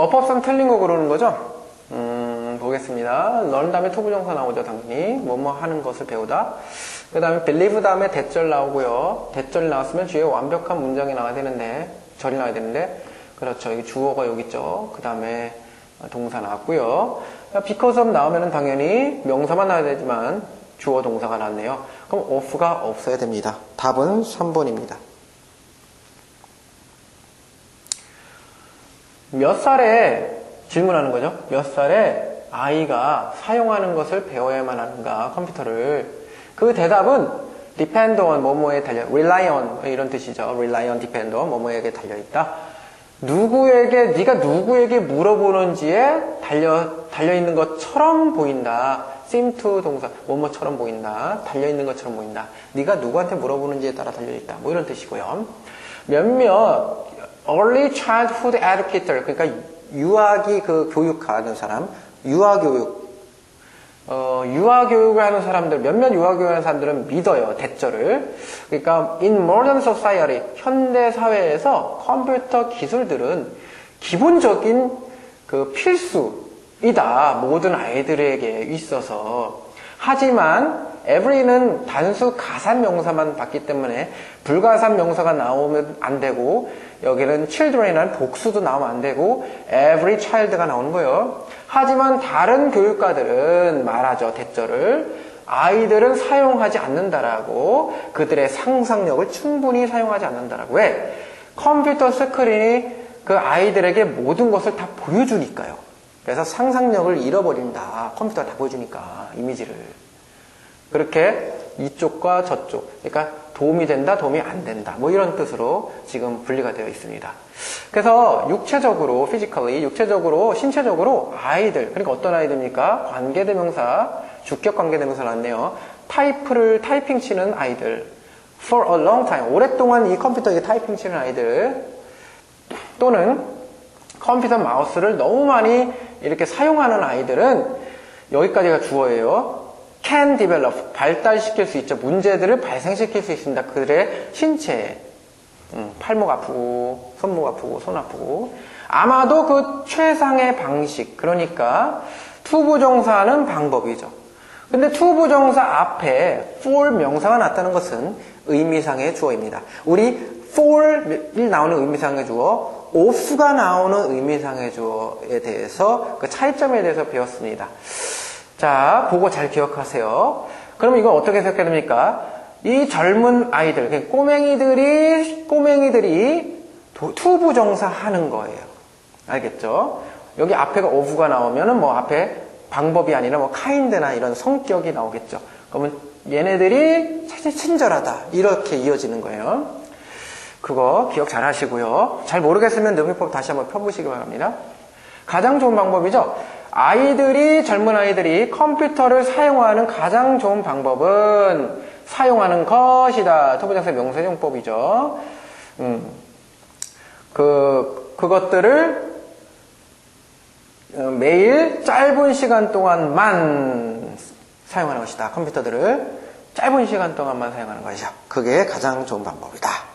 어법상 틀린 거 그러는 거죠? 음, 보겠습니다. learn 다음에 투부정사 나오죠, 당연히. 뭐뭐 하는 것을 배우다. 그 다음에 believe 다음에 대절 나오고요. 대절이 나왔으면 뒤에 완벽한 문장이 나와야 되는데, 절이 나와야 되는데, 그렇죠. 여기 주어가 여기 있죠. 그 다음에 동사 나왔고요. because of 나오면은 당연히 명사만 나와야 되지만, 주어 동사가 나왔네요. 그럼 of가 없어야 됩니다. 답은 3번입니다. 몇 살에 질문하는 거죠? 몇 살에 아이가 사용하는 것을 배워야만 하는가 컴퓨터를 그 대답은 depend on 뭐뭐에 달려 rely on 이런 뜻이죠. rely on, depend on 뭐뭐에게 달려 있다. 누구에게 네가 누구에게 물어보는지에 달려 달려 있는 것처럼 보인다. seem to 동사 뭐뭐처럼 보인다. 달려 있는 것처럼 보인다. 네가 누구한테 물어보는지에 따라 달려 있다. 뭐 이런 뜻이고요. 몇몇 early childhood educator 그러니까 유아기 그 교육하는 사람, 유아교육 어, 유아교육을 하는 사람들, 몇몇 유아교육을 하는 사람들은 믿어요, 대절을. 그러니까, in modern society, 현대 사회에서 컴퓨터 기술들은 기본적인 그 필수이다. 모든 아이들에게 있어서. 하지만, every는 단수 가산 명사만 받기 때문에 불가산 명사가 나오면 안 되고, 여기는 children이라는 복수도 나오면 안 되고, every child가 나오는 거예요. 하지만 다른 교육가들은 말하죠, 대절을. 아이들은 사용하지 않는다라고, 그들의 상상력을 충분히 사용하지 않는다라고. 왜? 컴퓨터 스크린이 그 아이들에게 모든 것을 다 보여주니까요. 그래서 상상력을 잃어버린다. 컴퓨터가 다 보여주니까, 이미지를. 그렇게 이쪽과 저쪽, 그러니까 도움이 된다, 도움이 안 된다. 뭐 이런 뜻으로 지금 분리가 되어 있습니다. 그래서 육체적으로, physically, 육체적으로, 신체적으로 아이들, 그러니까 어떤 아이들입니까? 관계대명사, 주격 관계대명사 나왔네요. 타이프를 타이핑 치는 아이들. for a long time. 오랫동안 이 컴퓨터에 타이핑 치는 아이들. 또는 컴퓨터 마우스를 너무 많이 이렇게 사용하는 아이들은 여기까지가 주어예요. Can develop, 발달시킬 수 있죠. 문제들을 발생시킬 수 있습니다. 그들의 신체에. 음, 팔목 아프고, 손목 아프고, 손 아프고. 아마도 그 최상의 방식, 그러니까 투부정사는 방법이죠. 근데 투부정사 앞에 for 명사가 났다는 것은 의미상의 주어입니다. 우리 for이 나오는 의미상의 주어, of가 나오는 의미상의 주어에 대해서 그 차이점에 대해서 배웠습니다. 자, 그거 잘 기억하세요. 그럼 이거 어떻게 해석해야 됩니까? 이 젊은 아이들, 꼬맹이들이, 꼬맹이들이 투부정사 하는 거예요. 알겠죠? 여기 앞에가 of가 나오면은 뭐 앞에 방법이 아니라 뭐 kind나 이런 성격이 나오겠죠. 그러면 얘네들이 친절하다. 이렇게 이어지는 거예요. 그거 기억 잘 하시고요. 잘 모르겠으면 능력법 다시 한번 펴보시기 바랍니다. 가장 좋은 방법이죠. 아이들이, 젊은 아이들이 컴퓨터를 사용하는 가장 좋은 방법은 사용하는 것이다. 투부정사 명사용법이죠. 음, 그, 그것들을 매일 짧은 시간 동안만 사용하는 것이다. 컴퓨터들을 짧은 시간 동안만 사용하는 것이죠. 그게 가장 좋은 방법이다.